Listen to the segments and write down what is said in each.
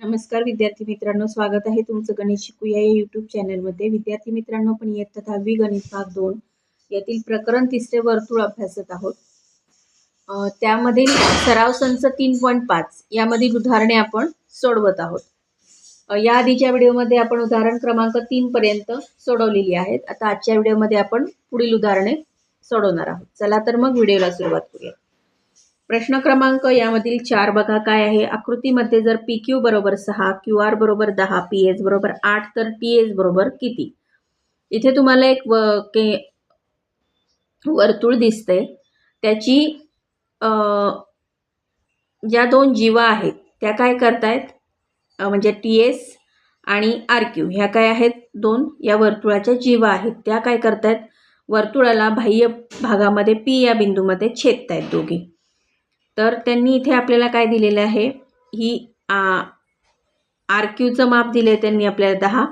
नमस्कार विद्यार्थी मित्रांनो स्वागत आहे तुमचं गणित शिकूया या यूट्यूब चॅनलमध्ये विद्यार्थी मित्रांनो पण इयत्ता दहावी गणित भाग दोन यातील प्रकरण तिसरे वर्तुळ अभ्यासत आहोत. त्यामधील सराव संच तीन पॉईंट पाच यामधील उदाहरणे आपण सोडवत आहोत. या आधीच्या व्हिडिओमध्ये आपण उदाहरण क्रमांक तीन पर्यंत सोडवलेली आहेत. आता आजच्या व्हिडिओमध्ये आपण पुढील उदाहरणे सोडवणार आहोत. चला तर मग व्हिडिओला सुरुवात करूया. प्रश्न क्रमांक यामधील चार बघा काय आहे. आकृतीमध्ये जर पी क्यू बरोबर सहा क्यू आर बरोबर दहा पी एच बरोबर आठ तर टी एच बरोबर किती? इथे तुम्हाला एक व के वर्तुळ दिसते त्याची ज्या दोन जीवा आहेत त्या काय करतायत? म्हणजे टी एस आणि आर क्यू ह्या काय आहेत? दोन. या वर्तुळाच्या जीवा आहेत. त्या काय करतायत? वर्तुळाला बाह्य भागामध्ये पी या बिंदूमध्ये छेदतायत दोघी. तर त्यांनी इथे आपल्याला काय दिलेलं आहे? ही आर क्यूचं माप दिलं आहे त्यांनी आपल्याला दहा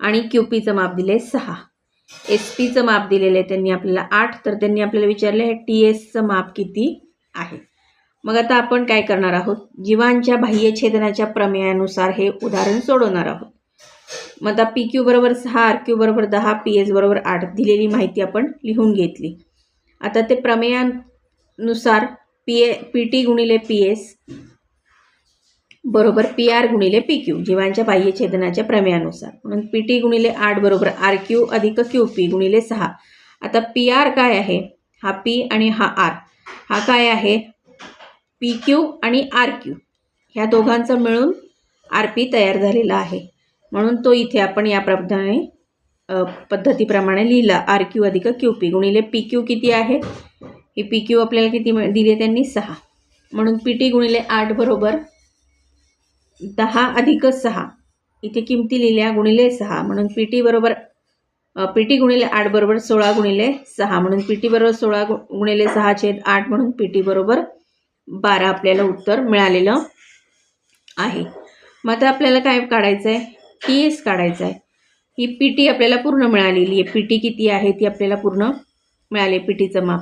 आणि क्यू पीचं माप दिलं आहे सहा एस पीचं माप दिलेलं आहे त्यांनी आपल्याला आठ तर त्यांनी आपल्याला विचारलं आहे टी एसचं माप किती आहे? मग आता आपण काय करणार आहोत? जीवांच्या बाह्य छेदनाच्या प्रमेयानुसार हे उदाहरण सोडवणार आहोत. मग आता पी क्यू बरोबर सहा आर क्यू बरोबर दहा पी एस बरोबर आठ दिलेली माहिती आपण लिहून घेतली. आता ते प्रमेयानुसार पी ए पी टी गुणिले पी एस बरोबर पी आर गुणिले पी क्यू जीवांच्या बाह्य छेदनाच्या प्रमेयानुसार. म्हणून पी टी गुणिले आठ बरोबर आर क्यू अधिक क्यू पी गुणिले सहा. आता पी आर काय आहे? हा पी आणि हा आर हा काय आहे? पी क्यू आणि आर क्यू ह्या दोघांचा मिळून आर पी तयार झालेला आहे. म्हणून तो इथे आपण या प्रमाणे पद्धतीप्रमाणे लिहिला. आर क्यू अधिक क्यू पी गुणिले पी क्यू किती आहे? ही पी क्यू आपल्याला किती मिळ दिले त्यांनी? सहा. म्हणून पी टी गुणिले आठ बरोबर दहा अधिक सहा. इथे किमती लिहिल्या गुणिले सहा. म्हणून पी टी बरोबर पी टी गुणिले आठ बरोबर सोळा गुणिले सहा. म्हणून पी टी बरोबर सोळा गु गुणिले सहा छेद आठ म्हणून पी टी बरोबर बारा आपल्याला उत्तर मिळालेलं आहे. मग आता आपल्याला काय काढायचं आहे टी एस काढायचं आहे ही पी टी आपल्याला पूर्ण मिळालेली आहे. पी टी किती आहे? ती आपल्याला पूर्ण मिळाली पी टीचं माप.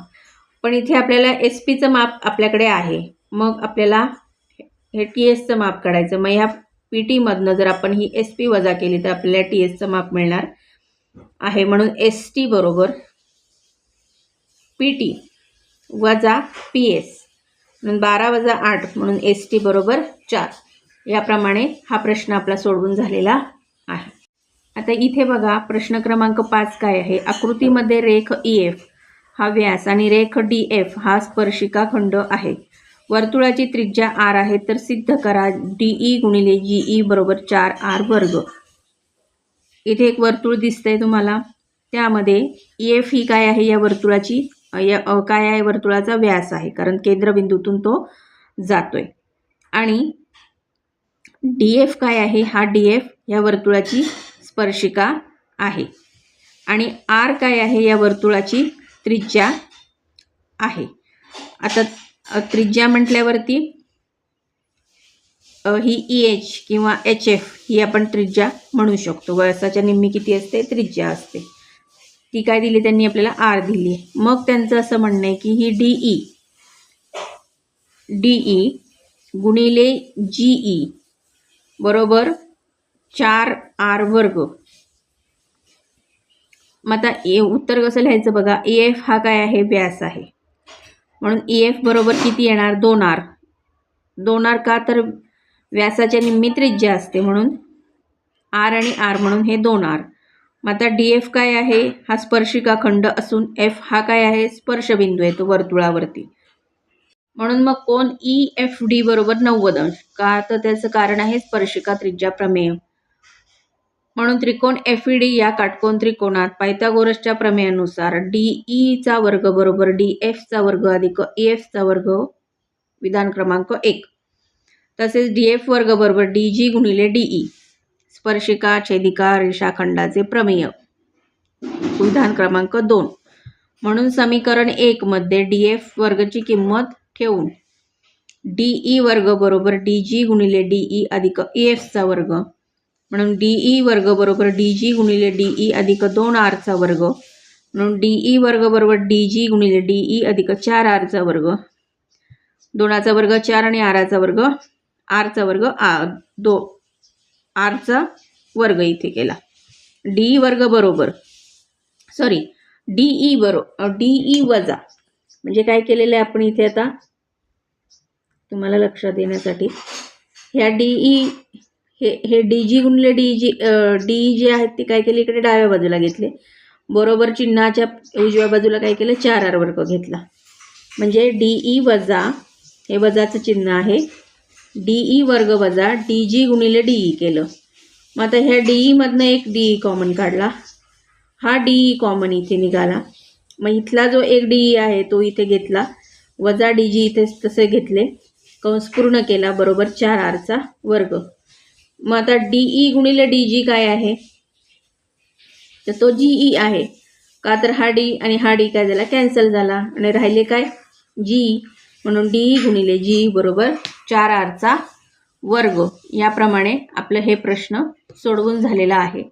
पण इथे आपल्याला एस पीचं माप आपल्याकडे आहे. मग आपल्याला हे टी एसचं माप काढायचं. मग ह्या पी टीमधनं जर आपण ही एस पी वजा केली तर आपल्याला टी एसचं माप मिळणार आहे. म्हणून एस टी बरोबर पी टी वजा पी एस म्हणून बारा वजा आठ म्हणून एस टी बरोबर चार. याप्रमाणे हा प्रश्न आपला सोडवून झालेला आहे. आता इथे बघा प्रश्न क्रमांक पाच काय आहे? आकृतीमध्ये रेख ई एफ हा व्यास आणि रेख डी एफ हा स्पर्शिका खंड आहे. वर्तुळाची त्रिज्या आर आहे तर सिद्ध करा डी ई गुणिले जी ई बरोबर चार आर वर्ग. इथे एक वर्तुळ दिसतंय तुम्हाला. त्यामध्ये ई एफ ही काय आहे? या वर्तुळाची या काय आहे? वर्तुळाचा व्यास आहे कारण केंद्रबिंदूतून तो जातोय. आणि डी एफ काय आहे? हा डी एफ या वर्तुळाची स्पर्शिका आहे. आणि आर काय आहे? या वर्तुळाची त्रिज्या आहे. आता त्रिज्या म्हटल्यावरती ही ई एच किंवा एच एफ ही आपण त्रिज्या म्हणू शकतो. वळसाच्या निम्मी किती असते? त्रिज्या असते. ती काय दिली त्यांनी? आपल्याला आर दिली. मग त्यांचं असं म्हणणं आहे की ही डी ई डी ई गुणिले जी ई बरोबर चार आर वर्ग मग आता ए उत्तर कसं लिहायचं बघा? ए एफ हा काय आहे? व्यास आहे. म्हणून ई एफ बरोबर किती येणार? दोन आर दोन आर का? तर व्यासाच्या निम्मी त्रिज्या असते म्हणून. आर आणि आर म्हणून हे दोन आर मग आता डी एफ काय आहे? हा स्पर्शिका खंड असून एफ हा काय आहे? स्पर्शबिंदू आहे तो वर्तुळावरती. म्हणून मग कोण ई एफ डी बरोबर नव्वद अंश. का? तर त्याचं कारण आहे स्पर्शिका त्रिज्या प्रमेय. म्हणून त्रिकोण एफ ई डी या काटकोन त्रिकोणात पायथागोरसच्या प्रमेयानुसार डी ईचा वर्ग बरोबर डी एफचा वर्ग अधिक ई एफचा वर्ग विधान क्रमांक एक. तसेच डी एफ वर्ग बरोबर डी जी गुणिले डी ई स्पर्शिका छेदिका रेषाखंडाचे प्रमेय. विधान क्रमांक दोन. म्हणून समीकरण एकमध्ये डी एफ वर्गची किंमत ठेवून डी ई वर्ग बरोबर डी जी गुणिले डी ई अधिक ई एफचा वर्ग म्हणून डी ई वर्ग बरोबर डी जी गुणिले डी ई अधिक दोन आरचा वर्ग. म्हणून डी ई वर्ग बरोबर डी जी गुणिले डी ई अधिक चार आरचा वर्ग. दोनाचा वर्ग चार आणि आराचा वर्ग आरचा वर्ग आ दो आरचा वर्ग इथे केला. डी वर्ग बरोबर सॉरी डी ई बरो डी ई वजा म्हणजे काय केलेलं आहे आपण इथे आता? तुम्हाला लक्षात येण्यासाठी. ह्या डी ई हे हे डी जी गुणले डी जी डी जे आहेत ते काय केले? इकडे डाव्या बाजूला घेतले. बरोबर चिन्हाच्या उजव्या बाजूला काय केलं? चार आर वर्ग घेतला. म्हणजे डी ई वजा हे वजाचं चिन्ह आहे. डी ई वर्ग वजा डी जी गुणिले डी ई केलं. मग आता ह्या डी ईमधनं एक डी ई कॉमन काढला. हा डी ई कॉमन इथे निघाला. मग इथला जो एक डी ई आहे तो इथे घेतला. वजा डी जी इथे तसे घेतले. कंस पूर्ण केला. बरोबर चार आरचा वर्ग. मग आता डी ई गुणिले डी जी काय आहे? तर तो जी ई आहे. का तर हा डी आणि हा डी काय झाला? कॅन्सल झाला. आणि राहिले काय? जी म्हणून डी ई गुणिले जी बरोबर चार आरचा वर्ग. याप्रमाणे आपलं हे प्रश्न सोडवून झालेला आहे.